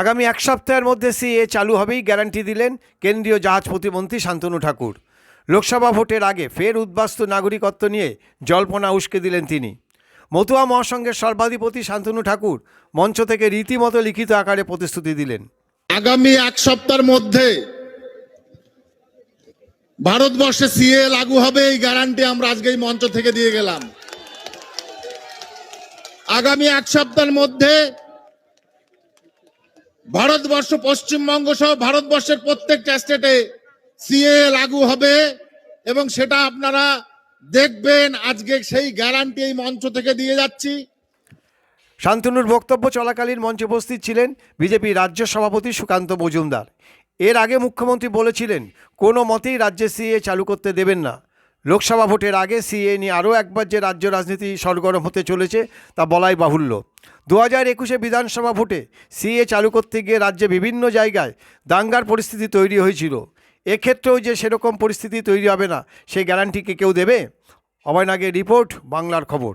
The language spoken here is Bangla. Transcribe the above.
আগামী এক সপ্তাহের মধ্যে সিএ চালু হবেই, গ্যারান্টি দিলেন কেন্দ্রীয় জাহাজ প্রতিমন্ত্রী শান্তনু ঠাকুর। লোকসভা ভোটের আগে ফের উদ্বাস্তু নাগরিকত্ব নিয়ে জল্পনা উস্কে দিলেন তিনি। মতুয়া মহাসংঘের সর্বাধিপতি শান্তনু ঠাকুর মঞ্চ থেকে রীতিমতো লিখিত আকারে প্রতিশ্রুতি দিলেন। আগামী এক সপ্তাহের মধ্যে ভারতবর্ষে সিএ লাগু হবে, এই গ্যারান্টি আমরা আজকে এই মঞ্চ থেকে দিয়ে গেলাম। আগামী এক সপ্তাহের মধ্যে ভারতবর্ষ পশ্চিমবঙ্গ সহ ভারতবর্ষের প্রত্যেকটা স্টেটে সিএ লাগু হবে এবং সেটা আপনারা দেখবেন। আজকে সেই গ্যারান্টি এই মঞ্চ থেকে দিয়ে যাচ্ছি। শান্তনুর বক্তব্য চলাকালীন মঞ্চে উপস্থিত ছিলেন বিজেপি রাজ্য সভাপতি সুকান্ত মজুমদার। এর আগে মুখ্যমন্ত্রী বলেছিলেন, কোনো মতেই রাজ্যে সিএ চালু করতে দেবেন না। লোকসভা ভোটের আগে সিএ নিয়ে আরও একবার যে রাজ্য রাজনীতি সরগরম হতে চলেছে, তা বলাই বাহুল্য। দু হাজার একুশে বিধানসভা ভোটে সিএ চালু করতে গিয়ে রাজ্যে বিভিন্ন জায়গায় দাঙ্গার পরিস্থিতি তৈরি হয়েছিল। এক্ষেত্রেও যে সেরকম পরিস্থিতি তৈরি হবে না সেই গ্যারান্টিকে কেউ দেবে? অবয়নাগের রিপোর্ট, বাংলার খবর।